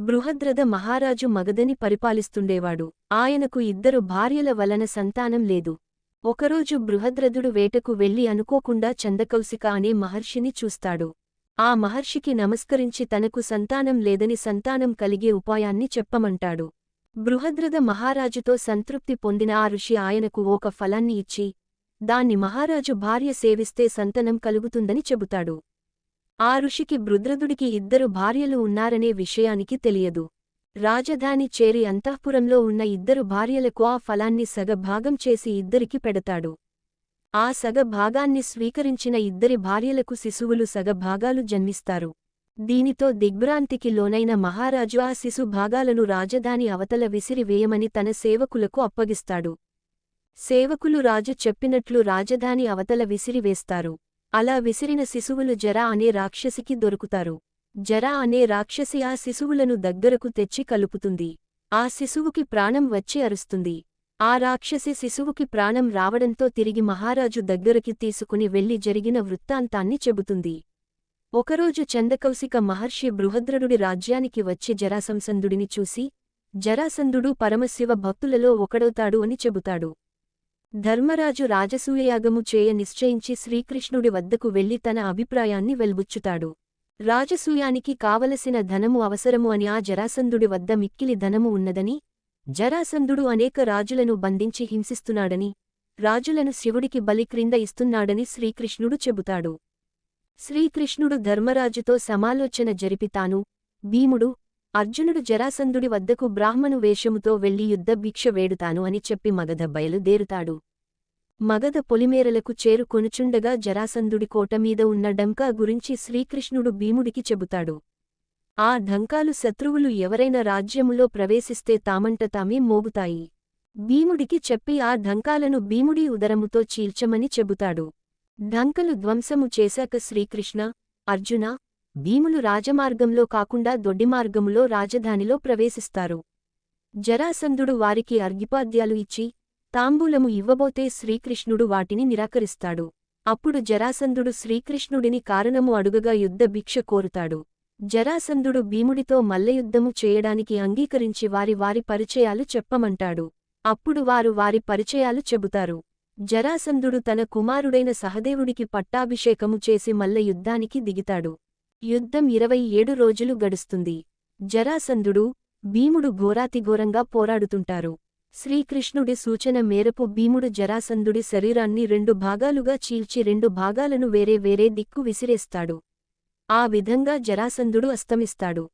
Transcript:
బృహద్రథ మహారాజు మగధని పరిపాలిస్తుండేవాడు. ఆయనకు ఇద్దరు భార్యల వలన సంతానం లేదు. ఒకరోజు బృహద్రథుడు వేటకు వెళ్ళి అనుకోకుండా చందకౌశిక అనే మహర్షిని చూస్తాడు. ఆ మహర్షికి నమస్కరించి తనకు సంతానం లేదని సంతానం కలిగే ఉపాయాన్ని చెప్పమంటాడు. బృహద్రథ మహారాజుతో సంతృప్తి పొందిన ఆ ఋషి ఆయనకు ఒక ఫలాన్ని ఇచ్చి దాన్ని మహారాజు భార్య సేవిస్తే సంతనం కలుగుతుందని చెబుతాడు. ఆ ఋషికి బృద్రదుడికి ఇద్దరు భార్యలు ఉన్నారనే విషయానికి తెలియదు. రాజధాని చేరి అంతఃపురంలో ఉన్న ఇద్దరు భార్యలకు ఆ ఫలాన్ని సగభాగం చేసి ఇద్దరికి పెడతాడు. ఆ సగ భాగాన్ని స్వీకరించిన ఇద్దరి భార్యలకు శిశువులు సగభాగాలు జన్మిస్తారు. దీనితో దిగ్భ్రాంతికి లోనైన మహారాజు ఆ శిశు భాగాలను రాజధాని అవతల విసిరివేయమని తన సేవకులకు అప్పగిస్తాడు. సేవకులు రాజు చెప్పినట్లు రాజధాని అవతల విసిరివేస్తారు అలా విసిరిన శిశువులు జరా అనే రాక్షసికి దొరుకుతారు. జరా అనే రాక్షసి ఆ శిశువులను దగ్గరకు తెచ్చి కలుపుతుంది. ఆ శిశువుకి ప్రాణం వచ్చి అరుస్తుంది. ఆ రాక్షసి శిశువుకి ప్రాణం రావడంతో తిరిగి మహారాజు దగ్గరకి తీసుకుని వెళ్ళి జరిగిన వృత్తాంతాన్ని చెబుతుంది. ఒకరోజు చందకౌశిక మహర్షి బృహద్రుడి రాజ్యానికి వచ్చి జరాసంసందుడిని చూసి జరాసందుడు పరమశివ భక్తులలో ఒకడవుతాడు అని చెబుతాడు. ధర్మరాజు రాజసూయయాగము చేయ నిశ్చయించి శ్రీకృష్ణుడి వద్దకు వెళ్ళి తన అభిప్రాయాన్ని వెల్బుచ్చుతాడు. రాజసూయానికి కావలసిన ధనము అవసరము అని ఆ జరాసందుడి వద్ద మిక్కిలి ధనము ఉన్నదని జరాసంధుడు అనేక రాజులను బంధించి హింసిస్తున్నాడని రాజులను శివుడికి బలి క్రింద ఇస్తున్నాడని శ్రీకృష్ణుడు చెబుతాడు. శ్రీకృష్ణుడు ధర్మరాజుతో సమాలోచన జరిపితాను. భీముడు అర్జునుడు జరాసందుడి వద్దకు బ్రాహ్మణు వేషముతో వెళ్ళి యుద్ధభిక్ష వేడుతాను అని చెప్పి మగధ బయలుదేరుతాడు. మగధ పొలిమేరలకు చేరుకొనుచుండగా జరాసందుడి కోటమీద ఉన్న డంకా గురించి శ్రీకృష్ణుడు భీముడికి చెబుతాడు. ఆ ఢంకాలు శత్రువులు ఎవరైనా రాజ్యములో ప్రవేశిస్తే తామంట తామే మోగుతాయి. భీముడికి చెప్పి ఆ ఢంకాలను భీముడి ఉదరముతో చీల్చమని చెబుతాడు. ఢంకలు ధ్వంసము చేశాక శ్రీకృష్ణ అర్జున భీములు రాజమార్గంలో కాకుండా దొడ్డిమార్గములో రాజధానిలో ప్రవేశిస్తారు. జరాసందుడు వారికి అర్ఘిపాద్యాలు ఇచ్చి తాంబూలము ఇవ్వబోతే శ్రీకృష్ణుడు వాటిని నిరాకరిస్తాడు. అప్పుడు జరాసందుడు శ్రీకృష్ణుడిని కారణము అడుగగా యుద్ధ భిక్ష కోరుతాడు. జరాసందుడు భీముడితో మల్లయుద్ధము చేయడానికి అంగీకరించి వారి వారి పరిచయాలు చెప్పమంటాడు. అప్పుడు వారు వారి పరిచయాలు చెబుతారు. జరాసందుడు తన కుమారుడైన సహదేవుడికి పట్టాభిషేకము చేసి మల్ల యుద్ధానికి దిగితాడు. యుద్ధం ఇరవై ఏడు రోజులు గడుస్తుంది. జరాసందుడు భీముడు ఘోరాతిఘోరంగా పోరాడుతుంటారు. శ్రీకృష్ణుడి సూచన మేరకు భీముడు జరాసందుడి శరీరాన్ని రెండు భాగాలుగా చీల్చి రెండు భాగాలను వేరే వేరే దిక్కు విసిరేస్తాడు. ఆ విధంగా జరాసందుడు అస్తమిస్తాడు.